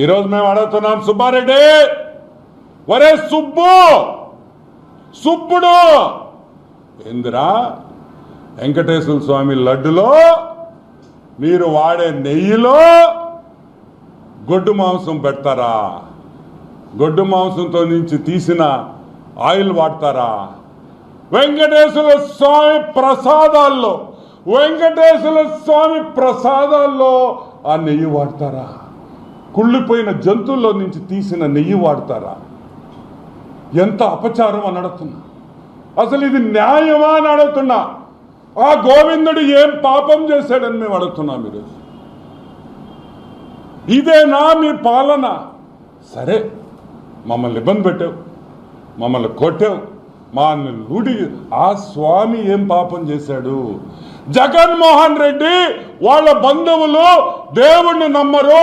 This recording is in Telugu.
ఈరోజు మేము అడుగుతున్నాం సుబ్బారెడ్డి. ఒరే సుబ్బు! సుబ్బుడు! ఏందిరా వెంకటేశ్వర స్వామి లడ్డులో మీరు వాడే నెయ్యిలో గొడ్డు మాంసం పెడతారా? గొడ్డు మాంసంతో నుంచి తీసిన ఆయిల్ వాడతారా? వెంకటేశ్వర స్వామి ప్రసాదాల్లో వెంకటేశ్వర స్వామి ప్రసాదాల్లో ఆ నెయ్యి వాడతారా? కుళ్ళిపోయిన జంతువుల్లో నుంచి తీసిన నెయ్యి వాడతారా? ఎంత అపచారం అని అడుగుతున్నా అసలు ఇది న్యాయమా అని అడుగుతున్నా. ఆ గోవిందుడు ఏం పాపం చేశాడని మేము అడుగుతున్నాం మీరు ఇదేనా మీ పాలన? సరే మమ్మల్ని ఇబ్బంది పెట్టావు మమ్మల్ని కొట్టావు మా లూడి ఆ స్వామి ఏం పాపం చేశాడు? జగన్మోహన్ రెడ్డి వాళ్ళ బంధువులు దేవుణ్ణి నమ్మరు.